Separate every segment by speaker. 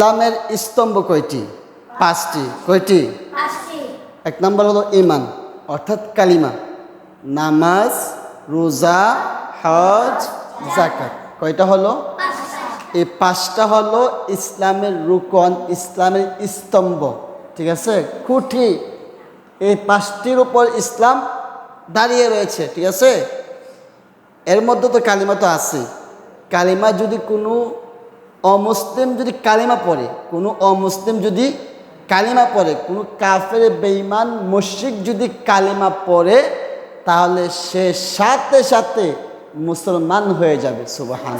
Speaker 1: ইসলামের স্তম্ভ কয়টি? পাঁচটি। কয়টি? এক নম্বর হলো ইমান অর্থাৎ কালিমা। নামাজ রোজা হজ জাকাত কয়টা হলো? এই পাঁচটা হলো ইসলামের রুকন ইসলামের স্তম্ভ। ঠিক আছে? খুঁটি এই পাঁচটির উপর ইসলাম দাঁড়িয়ে রয়েছে ঠিক আছে? এর মধ্যে তো কালিমা তো আছে। কালিমা যদি কোনো অমুসলিম যদি কালিমা পড়ে কোনো অমুসলিম যদি কালিমা পড়ে কোনো কাফের বেঈমান মুশরিক যদি কালিমা পড়ে তাহলে সে সাথে সাথে মুসলমান হয়ে যাবে। সুবাহান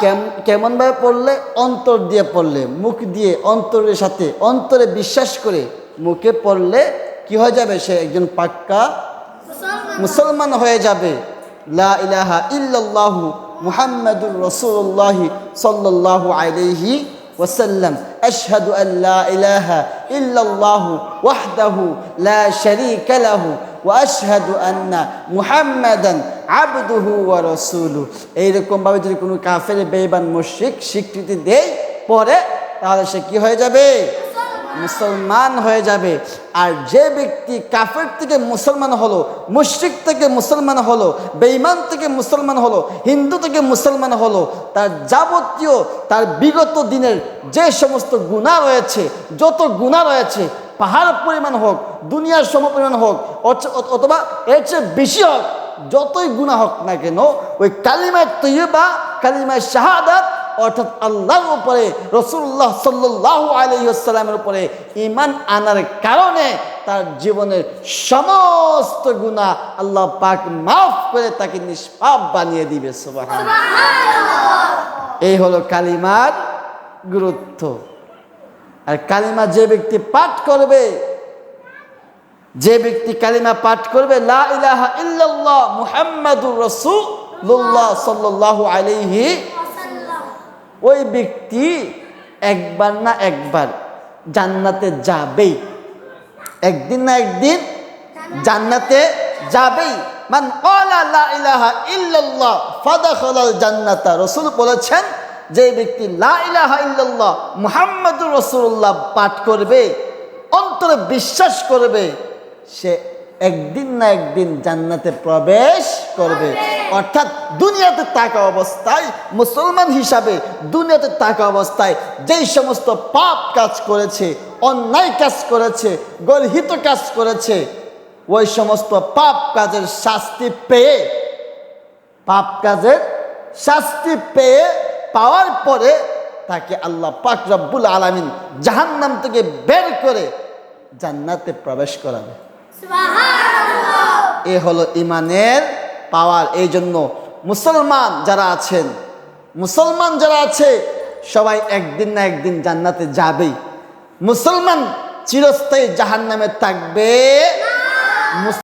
Speaker 1: কেম- কেমনভাবে পড়লে? অন্তর দিয়ে পড়লে মুখ দিয়ে অন্তরের সাথে অন্তরে বিশ্বাস করে মুখে পড়লে কি হয়ে যাবে? সে একজন পাক্কা মুসলমান হয়ে যাবে। লা ইলাহা ইল্লাল্লাহু মুহাম্মাদুর রাসূলুল্লাহ সাল্লাল্লাহু আলাইহি ওয়াসাল্লাম। আশহাদু আন লা ইলাহা ইল্লাল্লাহু ওয়াহদাহু লা শারীকা লাহু ওয়া আশহাদু আন্না মুহাম্মাদান আবদুহু ওয়া রাসূলুহু। এইরকম ভাবে যদি কোনো কাফের, বেঈমান, মুশরিক স্বীকৃতি দেয় পরে, তাহলে সে কি হয়ে যাবে? মুসলমান হয়ে যাবে। আর যে ব্যক্তি কাফের থেকে মুসলমান হলো, মুশরিক থেকে মুসলমান হলো, বেঈমান থেকে মুসলমান হলো, হিন্দু থেকে মুসলমান হলো, তার যাবতীয়, তার বিগত দিনের যে সমস্ত গুণা রয়েছে, যত গুণা রয়েছে, পাহাড় পরিমাণ হোক, দুনিয়ার সম পরিমাণ হোক, অথ- অথবা এর চেয়ে বেশি হোক, যতই গুণা হোক না কেন, ওই কালিমায় তৈবা কালিমায় শাহাদাত অর্থাৎ আল্লাহর উপরে রসুল্লাহ সাল্লাহ আলহিসাল্লামের উপরে ইমান আনার কারণে তার জীবনের সমস্ত গুণা আল্লাহ পাক মাফ করে তাকে নিষ্পাপ বানিয়ে দিবে সুবহান এই হলো কালিমার গুরুত্ব। আর কালিমা যে ব্যক্তি পাঠ করবে যে ব্যক্তি কালিমা পাঠ করবে লা ইলাহা ইল্লাল্লাহ মুহাম্মাদুর রাসূলুল্লাহ সাল্লাল্লাহু আলাইহি ওই ব্যক্তি একবার না একবার জান্নাতে যাবেই। একদিন না একদিন জান্নাতে যাবেই। মান ইল্লাল্লাহ জান্নাতা। রাসূল বলেছেন, যে ব্যক্তি ইল্লাল্লাহ রাসূলুল্লাহ পাঠ করবে, অন্তরে বিশ্বাস করবে, সে একদিন না একদিন জান্নাতে প্রবেশ করবে। অর্থাৎ দুনিয়াতে থাকা অবস্থায় মুসলমান হিসাবে দুনিয়াতে থাকা অবস্থায় যেই সমস্ত পাপ কাজ করেছে অন্যায় কাজ করেছে গর্হিত কাজ করেছে ওই সমস্ত পাপ কাজের শাস্তি পেয়ে পাপ কাজের শাস্তি পেয়ে পাওয়ার পরে তাকে আল্লাহ পাক রব্বুল আলামিন জাহান্নাম থেকে বের করে জান্নাতে প্রবেশ করাবে। এ হলো ইমানের পাওয়ার এই জন্য মুসলমান যারা আছেন, মুসলমান যারা আছে, সবাই একদিন না একদিন জান্নাতে যাবেই। মুসলমান চিরস্থায়ী জাহান্নামে থাকবে। মুস-